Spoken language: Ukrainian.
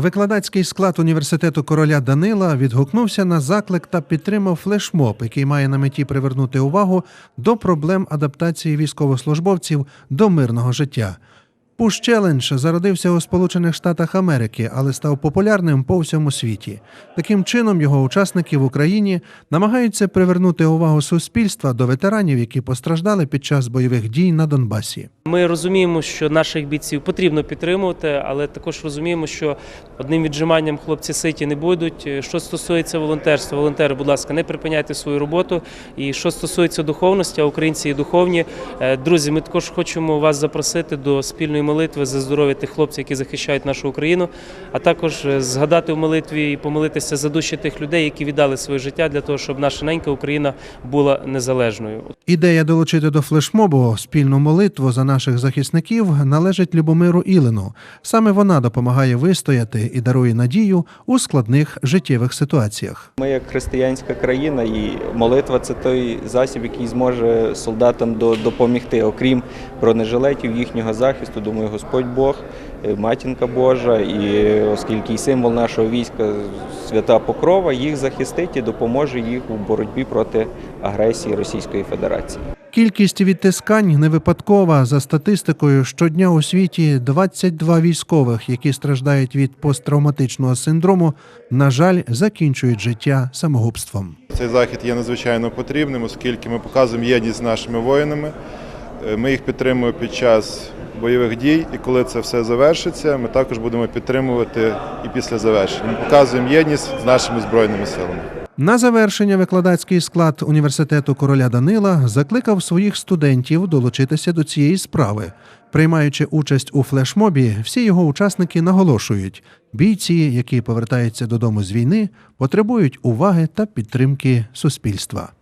Викладацький склад університету короля Данила відгукнувся на заклик та підтримав флешмоб, який має на меті привернути увагу до проблем адаптації військовослужбовців до мирного життя. Push Challenge зародився у Сполучених Штатах Америки, але став популярним по всьому світі. Таким чином, його учасники в Україні намагаються привернути увагу суспільства до ветеранів, які постраждали під час бойових дій на Донбасі. Ми розуміємо, що наших бійців потрібно підтримувати, але також розуміємо, що одним віджиманням хлопці ситі не будуть. Що стосується волонтерства, волонтери, будь ласка, не припиняйте свою роботу. І що стосується духовності, а українці є духовні. Е, Друзі, ми також хочемо вас запросити до спільної молитви за здоров'я тих хлопців, які захищають нашу Україну, а також е, згадати в молитві і помолитися за душі тих людей, які віддали своє життя для того, щоб наша ненька Україна була незалежною. Ідея долучити до флешмобу спільну молитву за наших захисників належить Любомиру Ілину. Саме вона допомагає вистояти і дарує надію у складних життєвих ситуаціях. Ми як християнська країна, і молитва це той засіб, який зможе солдатам до- допомогти. Окрім бронежилетів, їхнього захисту, думаю, Господь Бог, е, матінка Божа, і оскільки і символ нашого війська свята Покрова, їх захистить і допоможе їх у боротьбі проти агресії Російської Федерації. Кількість відтискань не випадкова. За статистикою, щодня у світі 22 військових, які страждають від посттравматичного синдрому, на жаль, закінчують життя самогубством. Цей захід є надзвичайно потрібним, оскільки ми показуємо єдність з нашими воїнами. Е, Ми їх підтримуємо під час бойових дій, і коли це все завершиться, ми також будемо підтримувати і після завершення. Ми показуємо єдність з нашими збройними силами. На завершення викладацький склад університету короля Данила закликав своїх студентів долучитися до цієї справи. Приймаючи участь у флешмобі, всі його учасники наголошують: бійці, які повертаються додому з війни, потребують уваги та підтримки суспільства.